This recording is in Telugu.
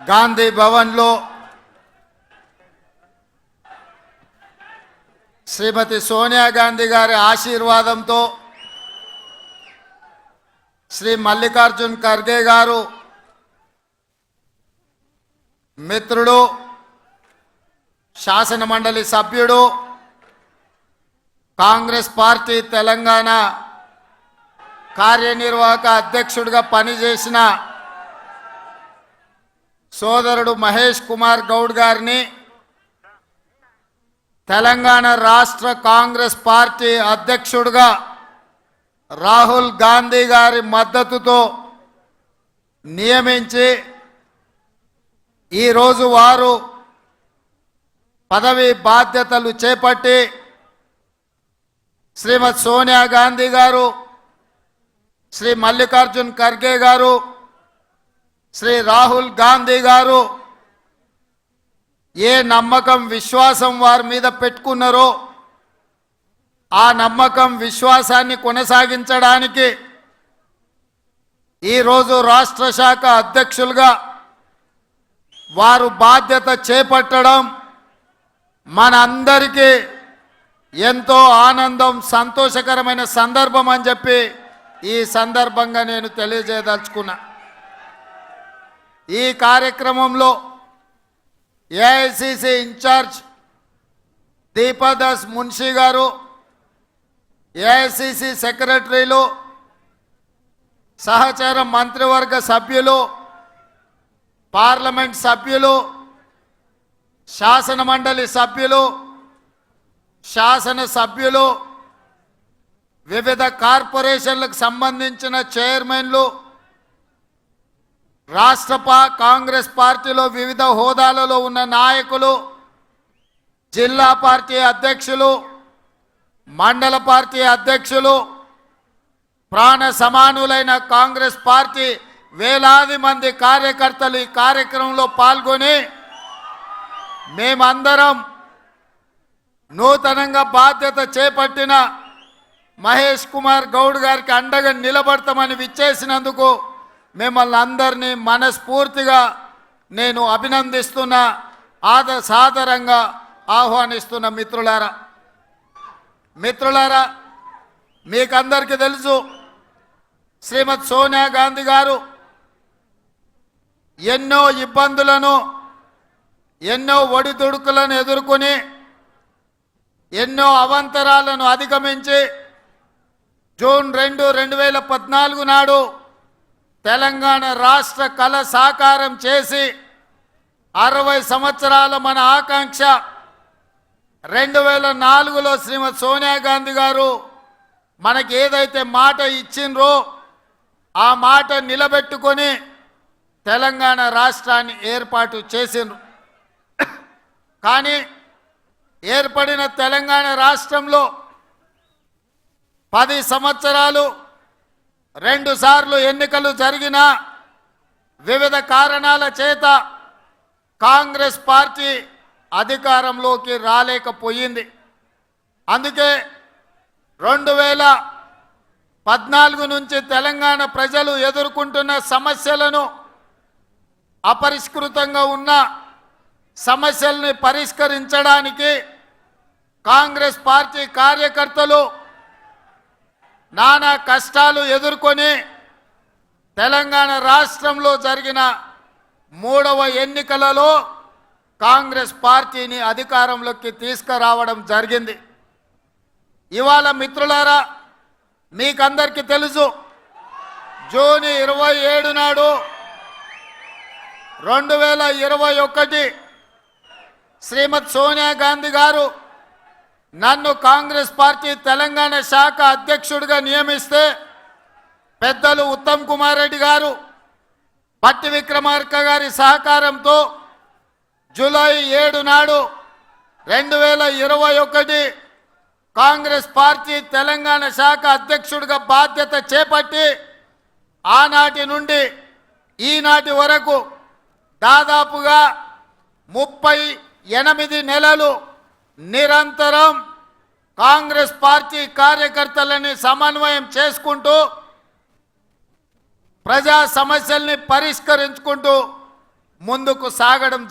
గాంధీ భవన్లో శ్రీమతి సోనియా గాంధీ గారి ఆశీర్వాదంతో శ్రీ మల్లికార్జున్ ఖర్గే గారు మిత్రుడు శాసన మండలి సభ్యుడు కాంగ్రెస్ పార్టీ తెలంగాణ కార్యనిర్వాహక అధ్యక్షుడిగా పనిచేసిన సోదరుడు మహేష్ కుమార్ గౌడ్ గారిని తెలంగాణ రాష్ట్ర కాంగ్రెస్ పార్టీ అధ్యక్షుడిగా రాహుల్ గాంధీ గారి మద్దతుతో నియమించి ఈరోజు వారు పదవి బాధ్యతలు చేపట్టి శ్రీమతి సోనియా గాంధీ గారు శ్రీ మల్లికార్జున్ ఖర్గే గారు శ్రీ రాహుల్ గాంధీ గారు ఏ నమ్మకం విశ్వాసం వారి మీద పెట్టుకున్నారో ఆ నమ్మకం విశ్వాసాన్ని కొనసాగించడానికి ఈరోజు రాష్ట్ర శాఖ అధ్యక్షులుగా వారు బాధ్యత చేపట్టడం మనందరికీ ఎంతో ఆనందం సంతోషకరమైన సందర్భం అని చెప్పి ఈ సందర్భంగా నేను తెలియజేయదలుచుకున్నా. ఈ కార్యక్రమంలో ఏఐసిసి ఇన్ఛార్జ్ దీపాదాస్ మున్షి గారు ఏఐసిసి సెక్రటరీలు సహచార మంత్రివర్గ సభ్యులు పార్లమెంట్ సభ్యులు శాసన మండలి సభ్యులు శాసన సభ్యులు వివిధ కార్పొరేషన్లకు సంబంధించిన చైర్మన్లు రాష్ట్ర కాంగ్రెస్ పార్టీలో వివిధ హోదాలలో ఉన్న నాయకులు జిల్లా పార్టీ అధ్యక్షులు మండల పార్టీ అధ్యక్షులు ప్రాణ సమానులైన కాంగ్రెస్ పార్టీ వేలాది మంది కార్యకర్తలు ఈ కార్యక్రమంలో పాల్గొని మేమందరం నూతనంగా బాధ్యత చేపట్టిన మహేష్ కుమార్ గౌడ్ గారికి అండగా నిలబడతామని విచ్చేసినందుకు మిమ్మల్ని అందరినీ మనస్ఫూర్తిగా నేను అభినందిస్తున్న ఆద సాదరంగా ఆహ్వానిస్తున్న మిత్రులారా మిత్రులారా మీకందరికీ తెలుసు శ్రీమతి సోనియా గాంధీ గారు ఎన్నో ఇబ్బందులను ఎన్నో ఒడిదుడుకులను ఎదుర్కొని ఎన్నో అవంతరాలను అధిగమించి జూన్ రెండు రెండు వేల పద్నాలుగు నాడు తెలంగాణ రాష్ట్ర కళ సాకారం చేసి అరవై సంవత్సరాల మన ఆకాంక్ష. రెండు వేల నాలుగులో శ్రీమతి సోనియా గాంధీ గారు మనకి ఏదైతే మాట ఇచ్చిండ్రో ఆ మాట నిలబెట్టుకొని తెలంగాణ రాష్ట్రాన్ని ఏర్పాటు చేసిండ్రు. కానీ ఏర్పడిన తెలంగాణ రాష్ట్రంలో పది సంవత్సరాలు రెండు సార్లు ఎన్నికలు జరిగిన వివిధ కారణాల చేత కాంగ్రెస్ పార్టీ అధికారంలోకి రాలేకపోయింది. అందుకే రెండు వేల పద్నాలుగు నుంచి తెలంగాణ ప్రజలు ఎదుర్కొంటున్న సమస్యలను అపరిష్కృతంగా ఉన్న సమస్యల్ని పరిష్కరించడానికి కాంగ్రెస్ పార్టీ కార్యకర్తలు నానా కష్టాలు ఎదుర్కొని తెలంగాణ రాష్ట్రంలో జరిగిన మూడవ ఎన్నికలలో కాంగ్రెస్ పార్టీని అధికారంలోకి తీసుకురావడం జరిగింది. ఇవాళ మిత్రులారా మీకందరికీ తెలుసు జూన్ ఇరవై ఏడు నాడు రెండు వేల ఇరవై ఒకటి శ్రీమతి సోనియా గాంధీ గారు నన్ను కాంగ్రెస్ పార్టీ తెలంగాణ శాఖ అధ్యక్షుడిగా నియమిస్తే పెద్దలు ఉత్తమ్ కుమార్ రెడ్డి గారు పట్టి విక్రమార్క గారి సహకారంతో జూలై ఏడు నాడు రెండు వేల ఇరవై ఒకటి కాంగ్రెస్ పార్టీ తెలంగాణ శాఖ అధ్యక్షుడిగా బాధ్యత చేపట్టి ఆనాటి నుండి ఈనాటి వరకు దాదాపుగా ముప్పై ఎనిమిది నెలలు నిరంతరం కాంగ్రెస్ పార్టీ కార్యకర్తలని సమన్వయం చేసుకుంటూ ప్రజా సమస్యల్ని పరిష్కరించుకుంటూ ముందుకు సాగడం